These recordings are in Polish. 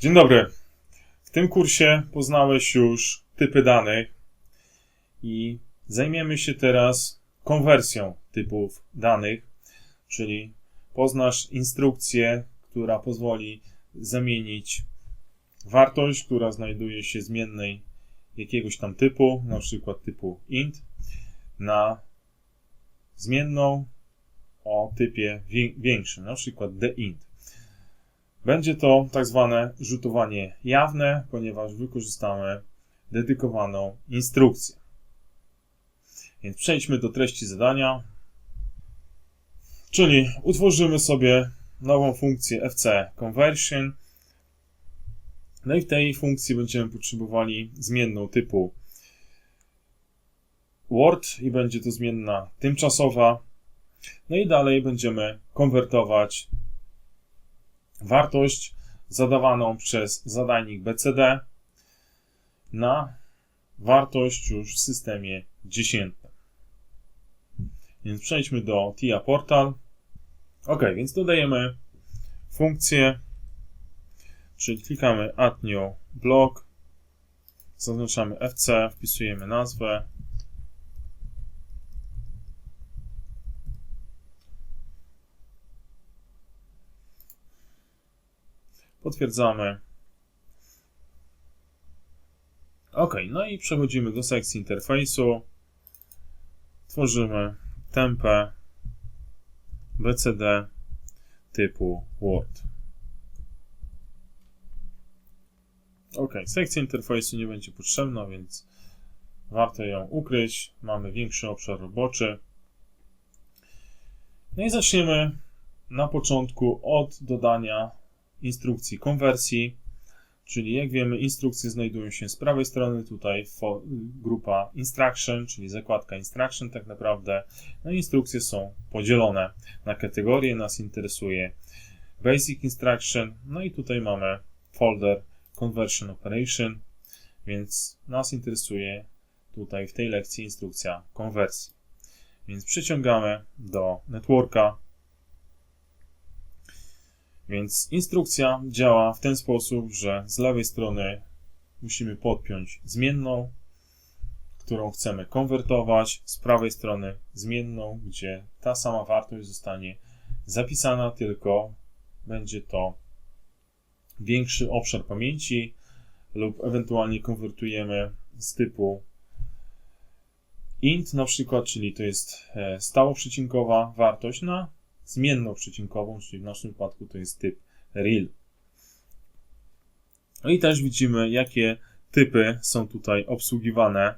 Dzień dobry. W tym kursie poznałeś już typy danych i zajmiemy się teraz konwersją typów danych, czyli poznasz instrukcję, która pozwoli zamienić wartość, która znajduje się zmiennej jakiegoś tam typu, na przykład typu int, na zmienną o typie wi- większym, na przykład deint. Będzie to tak zwane rzutowanie jawne, ponieważ wykorzystamy dedykowaną instrukcję. Więc przejdźmy do treści zadania. Czyli utworzymy sobie nową funkcję FC Conversion. No i w tej funkcji będziemy potrzebowali zmienną typu Word i będzie to zmienna tymczasowa. No i dalej będziemy konwertować wartość zadawaną przez zadajnik BCD na wartość już w systemie dziesiętnym. Więc przejdźmy do TIA Portal. Ok, więc dodajemy funkcję, czyli klikamy Add New Block, zaznaczamy FC, wpisujemy nazwę, Potwierdzamy. OK, no i przechodzimy do sekcji interfejsu. Tworzymy tempę BCD typu Word. OK, sekcja interfejsu nie będzie potrzebna, więc warto ją ukryć. Mamy większy obszar roboczy. No i zaczniemy na początku od dodania instrukcji konwersji, czyli jak wiemy instrukcje znajdują się z prawej strony, tutaj grupa instruction, czyli zakładka instruction tak naprawdę. No instrukcje są podzielone na kategorie, nas interesuje basic instruction, no i tutaj mamy folder conversion operation, więc nas interesuje tutaj w tej lekcji instrukcja konwersji. Więc przyciągamy do networka więc instrukcja działa w ten sposób, że z lewej strony musimy podpiąć zmienną, którą chcemy konwertować, z prawej strony zmienną, gdzie ta sama wartość zostanie zapisana, tylko będzie to większy obszar pamięci lub ewentualnie konwertujemy z typu int na przykład, czyli to jest e, stałoprzecinkowa wartość na zmienną przecinkową, czyli w naszym wypadku to jest typ real. No i też widzimy, jakie typy są tutaj obsługiwane.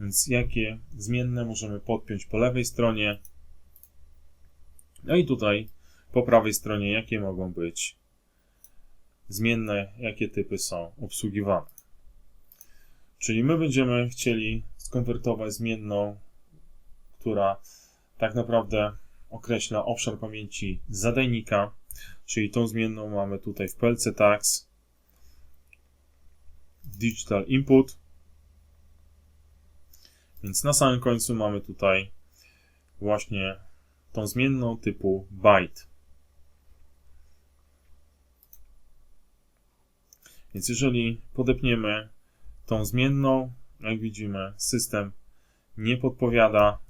Więc jakie zmienne możemy podpiąć po lewej stronie. No i tutaj po prawej stronie, jakie mogą być zmienne, jakie typy są obsługiwane. Czyli my będziemy chcieli skonwertować zmienną która tak naprawdę określa obszar pamięci zadajnika, czyli tą zmienną mamy tutaj w PLC Tax Digital Input. Więc na samym końcu mamy tutaj właśnie tą zmienną typu byte. Więc jeżeli podepniemy tą zmienną, jak widzimy, system nie podpowiada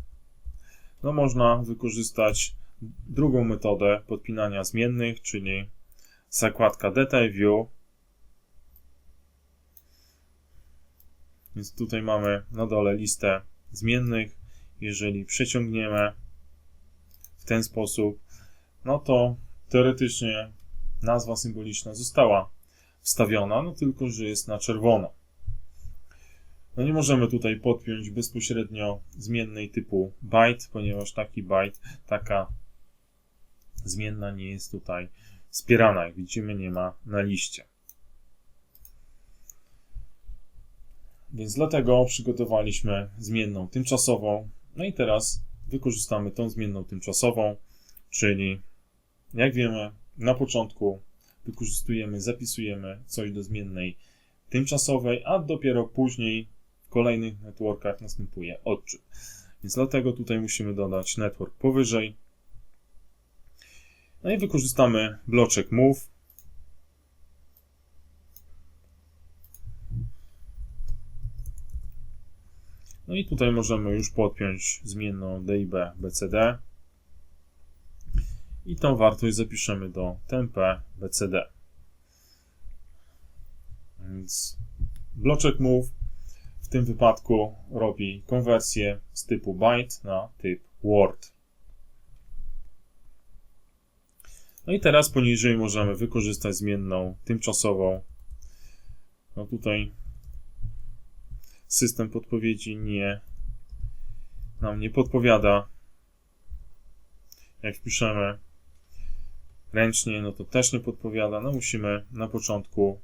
no można wykorzystać drugą metodę podpinania zmiennych, czyli zakładka Detail View. Więc tutaj mamy na dole listę zmiennych. Jeżeli przeciągniemy w ten sposób, no to teoretycznie nazwa symboliczna została wstawiona, no tylko że jest na czerwono. No nie możemy tutaj podpiąć bezpośrednio zmiennej typu byte, ponieważ taki byte, taka zmienna nie jest tutaj wspierana. Jak widzimy, nie ma na liście. Więc dlatego przygotowaliśmy zmienną tymczasową. No i teraz wykorzystamy tą zmienną tymczasową, czyli jak wiemy, na początku wykorzystujemy, zapisujemy coś do zmiennej tymczasowej, a dopiero później kolejnych networkach następuje odczyt. Więc dlatego tutaj musimy dodać network powyżej. No i wykorzystamy bloczek move. No i tutaj możemy już podpiąć zmienną DIB BCD i tą wartość zapiszemy do temp BCD. Więc bloczek move tym wypadku robi konwersję z typu byte na typ word. No i teraz poniżej możemy wykorzystać zmienną tymczasową. No tutaj system podpowiedzi nie nam nie podpowiada. Jak piszemy ręcznie, no to też nie podpowiada. No musimy na początku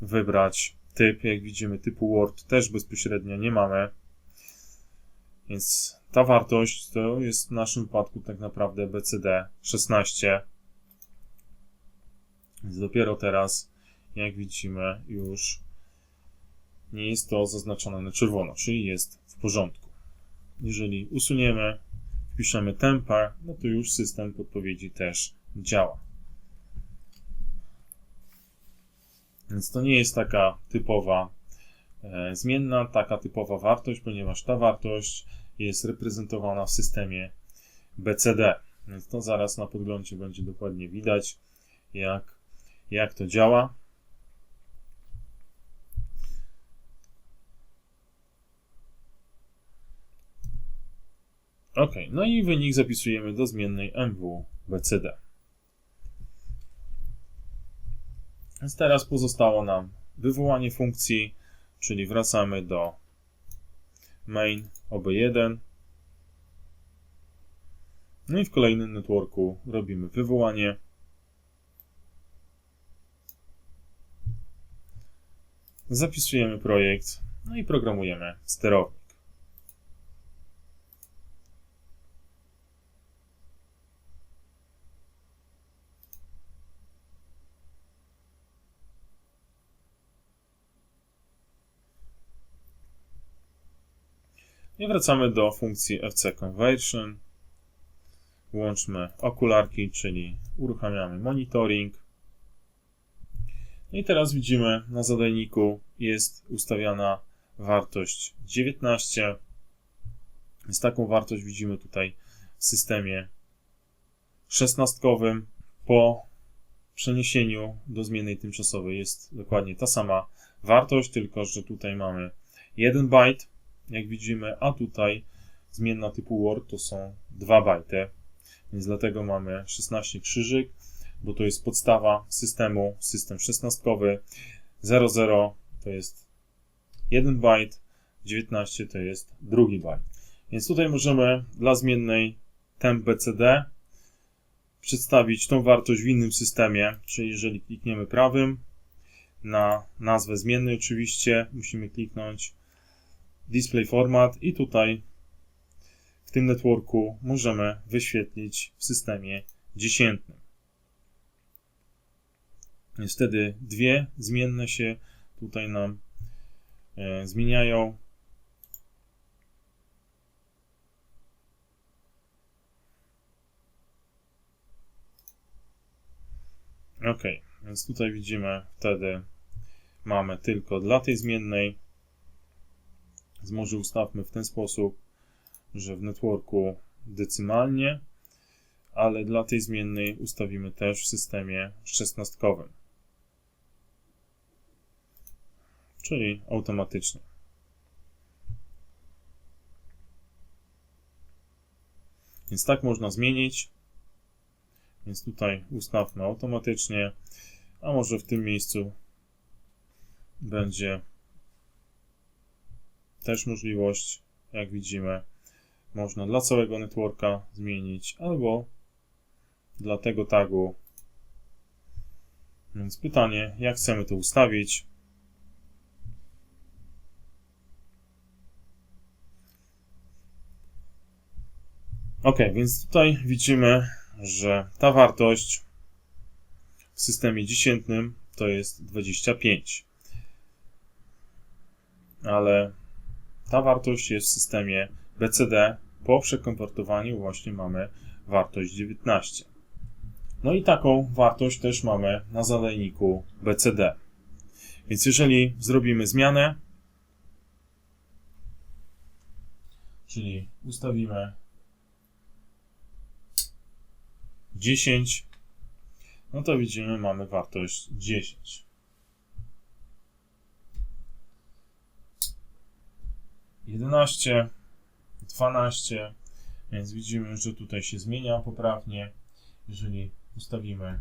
wybrać typ. Jak widzimy, typu Word też bezpośrednio nie mamy. Więc ta wartość to jest w naszym wypadku tak naprawdę BCD 16. Więc dopiero teraz, jak widzimy, już nie jest to zaznaczone na czerwono, czyli jest w porządku. Jeżeli usuniemy, wpiszemy temper, no to już system podpowiedzi też działa. Więc to nie jest taka typowa e, zmienna, taka typowa wartość, ponieważ ta wartość jest reprezentowana w systemie BCD. Więc to zaraz na podglądzie będzie dokładnie widać, jak, jak to działa. Ok, no i wynik zapisujemy do zmiennej MW BCD. Więc teraz pozostało nam wywołanie funkcji, czyli wracamy do main ob1. No i w kolejnym networku robimy wywołanie. Zapisujemy projekt, no i programujemy sterownik. I wracamy do funkcji FC Conversion. Włączmy okularki, czyli uruchamiamy monitoring. I teraz widzimy na zadajniku jest ustawiana wartość 19. Więc taką wartość widzimy tutaj w systemie szesnastkowym. Po przeniesieniu do zmiennej tymczasowej jest dokładnie ta sama wartość, tylko że tutaj mamy 1 byte jak widzimy, a tutaj zmienna typu Word to są 2 bajty, więc dlatego mamy 16 krzyżyk, bo to jest podstawa systemu, system 16. 00 to jest 1 bajt, 19 to jest drugi bajt. Więc tutaj możemy dla zmiennej temp BCD przedstawić tą wartość w innym systemie, czyli jeżeli klikniemy prawym na nazwę zmiennej oczywiście, musimy kliknąć display format i tutaj w tym networku możemy wyświetlić w systemie dziesiętnym. Więc wtedy dwie zmienne się tutaj nam e, zmieniają. Ok, więc tutaj widzimy wtedy mamy tylko dla tej zmiennej więc może ustawmy w ten sposób, że w networku decymalnie, ale dla tej zmiennej ustawimy też w systemie szesnastkowym, czyli automatycznie. Więc tak można zmienić. Więc tutaj ustawmy automatycznie, a może w tym miejscu będzie też możliwość, jak widzimy, można dla całego networka zmienić albo dla tego tagu. Więc pytanie, jak chcemy to ustawić? Ok, więc tutaj widzimy, że ta wartość w systemie dziesiętnym to jest 25. Ale ta wartość jest w systemie BCD. Po przekonwertowaniu właśnie mamy wartość 19. No i taką wartość też mamy na zadajniku BCD. Więc jeżeli zrobimy zmianę, czyli ustawimy 10, no to widzimy, mamy wartość 10. Jedenaście, dwanaście, więc widzimy, że tutaj się zmienia poprawnie. Jeżeli ustawimy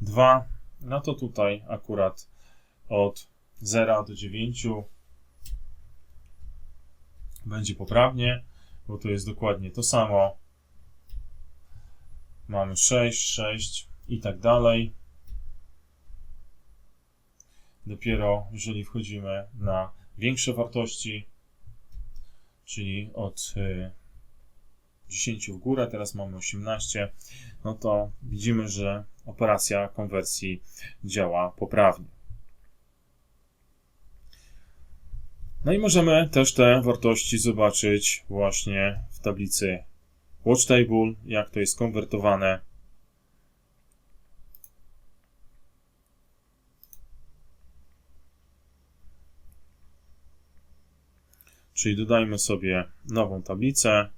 2, no to tutaj akurat od 0 do 9 będzie poprawnie, bo to jest dokładnie to samo. Mamy 6, 6 i tak dalej. Dopiero jeżeli wchodzimy na większe wartości, czyli od y, 10 w górę, teraz mamy 18, no to widzimy, że operacja konwersji działa poprawnie. No i możemy też te wartości zobaczyć właśnie w tablicy Watch Table, jak to jest konwertowane. Czyli dodajmy sobie nową tablicę.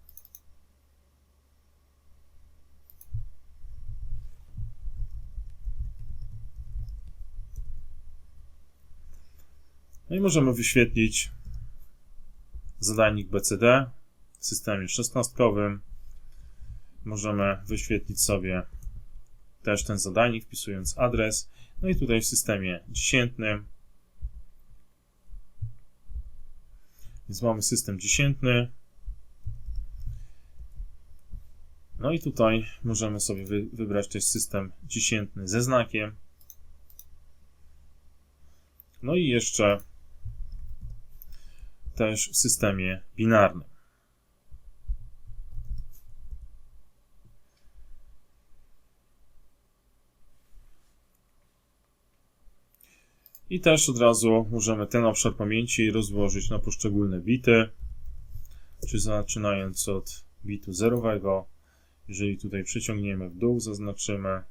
No i możemy wyświetlić zadajnik BCD w systemie szesnastkowym. Możemy wyświetlić sobie też ten zadajnik, wpisując adres. No i tutaj w systemie dziesiętnym. Więc mamy system dziesiętny. No i tutaj możemy sobie wy, wybrać też system dziesiętny ze znakiem. No i jeszcze też w systemie binarnym. I też od razu możemy ten obszar pamięci rozłożyć na poszczególne bity, czy zaczynając od bitu zerowego. Jeżeli tutaj przeciągniemy w dół, zaznaczymy,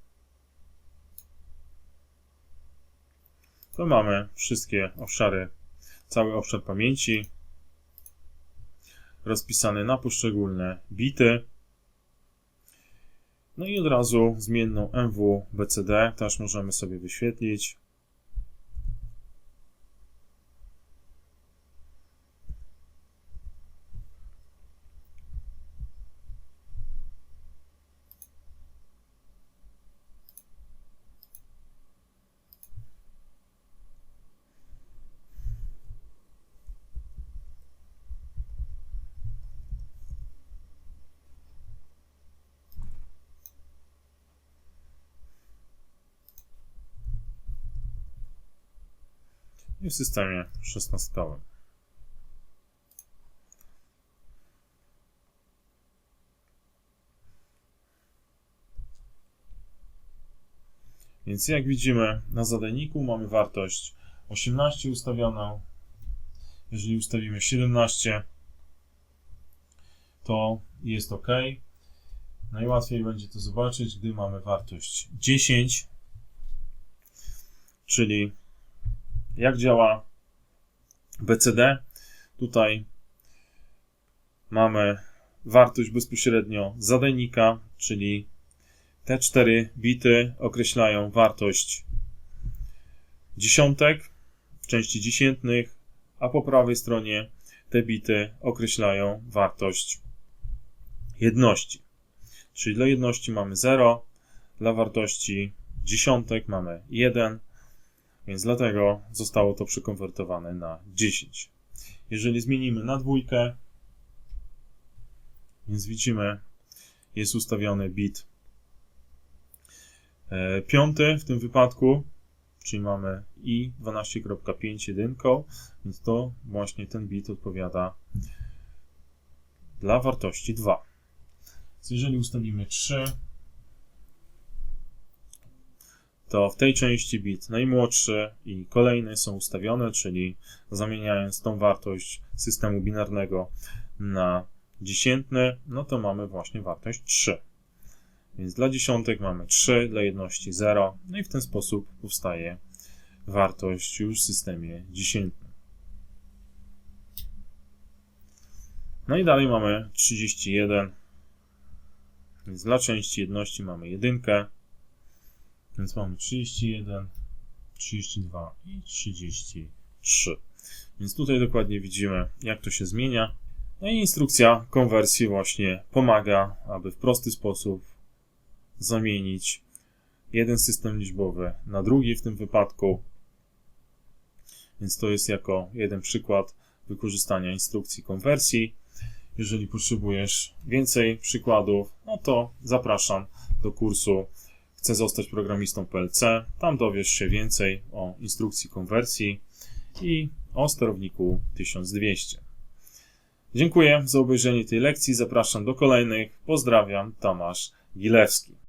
to mamy wszystkie obszary, cały obszar pamięci rozpisany na poszczególne bity. No i od razu zmienną MW BCD też możemy sobie wyświetlić. I w systemie szesnastkowym. Więc jak widzimy na zadaniku mamy wartość 18 ustawioną. Jeżeli ustawimy 17, to jest ok. Najłatwiej będzie to zobaczyć, gdy mamy wartość 10, czyli jak działa BCD? Tutaj mamy wartość bezpośrednio zadajnika, czyli te cztery bity określają wartość dziesiątek części dziesiętnych, a po prawej stronie te bity określają wartość jedności. Czyli dla jedności mamy 0, dla wartości dziesiątek mamy 1, więc dlatego zostało to przekonwertowane na 10. Jeżeli zmienimy na dwójkę, więc widzimy, jest ustawiony bit e, piąty w tym wypadku, czyli mamy i 12.5 jedynką, więc to właśnie ten bit odpowiada dla wartości 2. Więc jeżeli ustawimy 3, to w tej części bit najmłodszy i kolejny są ustawione, czyli zamieniając tą wartość systemu binarnego na dziesiętny, no to mamy właśnie wartość 3. Więc dla dziesiątek mamy 3, dla jedności 0. No i w ten sposób powstaje wartość już w systemie dziesiętnym. No i dalej mamy 31. Więc dla części jedności mamy jedynkę. Więc mamy 31, 32 i 33. Więc tutaj dokładnie widzimy, jak to się zmienia. No i instrukcja konwersji właśnie pomaga, aby w prosty sposób zamienić jeden system liczbowy na drugi w tym wypadku. Więc to jest jako jeden przykład wykorzystania instrukcji konwersji. Jeżeli potrzebujesz więcej przykładów, no to zapraszam do kursu Chcę zostać programistą PLC. Tam dowiesz się więcej o instrukcji konwersji i o sterowniku 1200. Dziękuję za obejrzenie tej lekcji. Zapraszam do kolejnych. Pozdrawiam, Tomasz Gilewski.